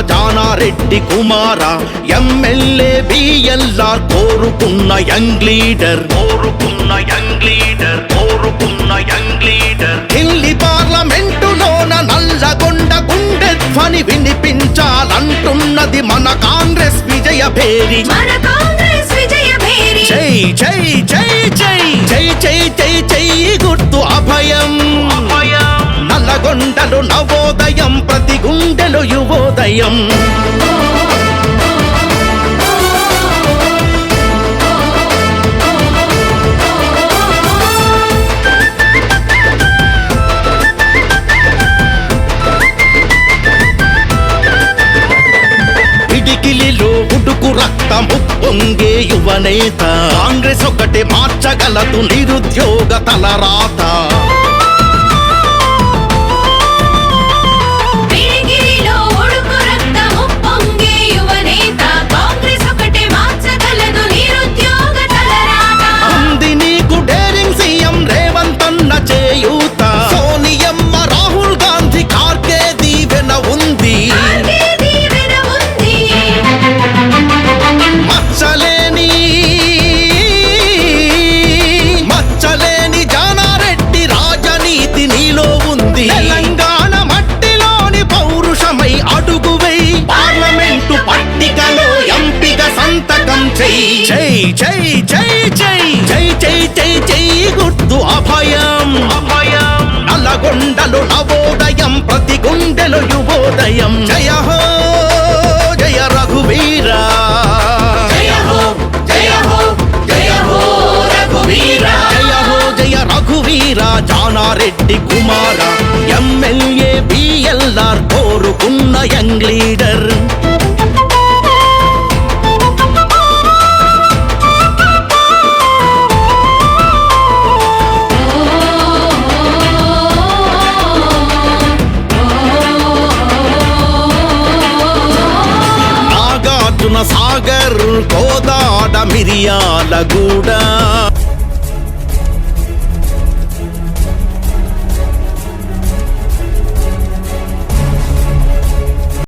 జానారెడ్డి కుమార MLA BLR కోరుకున్న young leader. కోరుకున్న యంగ్ లీడర్ కోరుకున్న యంగ్ లీడర్. ఢిల్లీ పార్లమెంటులోన నల్లగొండ గుండె ధ్వని వినిపించాలంటున్నది మన కాంగ్రెస్ విజయ భేరి. మన కాంగ్రెస్ విజయ భేరి. జై జై జై జై జై జై జై జై గుర్తు అభయం. నల్లగొండలు నవోదయం ప్రతి గుండెలు యువోదయం పిడికిలిలో ఉడుకు రక్తము పొంగే యువనేత. కాంగ్రెస్ ఒకటి మార్చగలదు నిరుద్యోగ తలరాత. అభయం. అభయం నల్లగొండలు నవోదయం ప్రతి గుండెలు యువోదయం. జయ హో జయ రఘువీరా. జయ హో జయ హో జయ హో రఘువీర. జయ హో జయ రఘువీర జానారెడ్డి కుమార. ఎమ్మెల్యే బిఎల్ఆర్ కోరుకున్న యంగ్ లీడర్. అర్జున సాగర్ గోదాడ మిరియాల గూడా